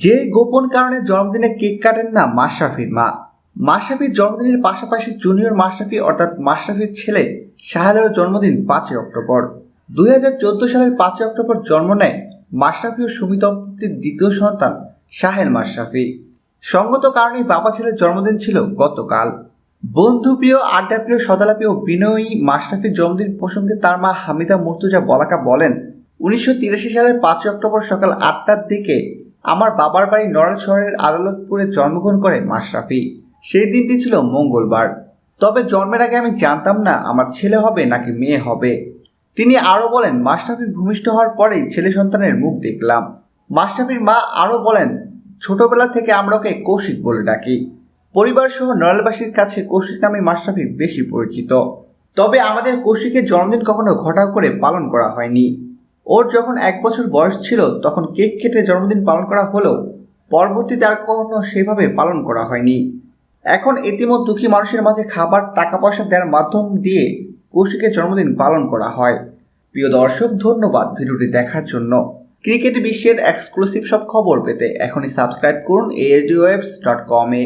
যে গোপন কারণে জন্মদিনে কেক কাটেন না মাশরাফির মা। মাশরাফির জন্মদিনের পাশাপাশি জুনিয়র মাশরাফি অর্থাৎ মাশরাফির ছেলে শাহেলের জন্মদিন পাঁচই অক্টোবর। দুই হাজার চোদ্দ সালের পাঁচই অক্টোবর জন্ম নেয় মাশরাফি ও সুমি দ্বিতীয় সন্তান শাহেল মাশরাফি। সঙ্গত কারণেই বাবা ছেলের জন্মদিন ছিল গতকাল। বন্ধু বন্ধুপ্রিয় আড্ডাপ্রিয় সদালাপ্রিয় বিনয়ী মাশরাফির জন্মদিন প্রসঙ্গে তার মা হামিদা মুর্তুজা বলাকা বলেন, উনিশশো তিরাশি সালের পাঁচই অক্টোবর সকাল আটটার দিকে আমার বাবার বাড়ি নড়াল শহরের আদালতপুরে জন্মগ্রহণ করে মাশরাফি। সেই দিনটি ছিল মঙ্গলবার। তবে জন্মের আগে আমি জানতাম না আমার ছেলে হবে নাকি মেয়ে হবে। তিনি আরও বলেন, মাশরাফি ভূমিষ্ঠ হওয়ার পরেই ছেলে সন্তানের মুখ দেখলাম। মাশরাফির মা আরও বলেন, ছোটবেলা থেকে আমরা ওকে কৌশিক বলে ডাকি। পরিবার সহ নড়াইলবাসীর কাছে কৌশিক নামে মাশরাফি বেশি পরিচিত। তবে আমাদের কৌশিকের জন্মদিন কখনো ঘটা করে পালন করা হয়নি। ওর যখন এক বছর বয়স ছিল, তখন কেক কেটে জন্মদিন পালন করা হলেও পরবর্তীতে আর কখনো সেভাবে পালন করা হয়নি। এখন ইতিমধ্যে দুঃখী মানুষের মাঝে খাবার টাকা পয়সা দেওয়ার মাধ্যম দিয়ে কৌশিকের জন্মদিন পালন করা হয়। প্রিয় দর্শক, ধন্যবাদ ভিডিওটি দেখার জন্য। ক্রিকেট বিশ্বের এক্সক্লুসিভ সব খবর পেতে এখনই সাবস্ক্রাইব করুন এএসডি ওয়েবস ডট কমে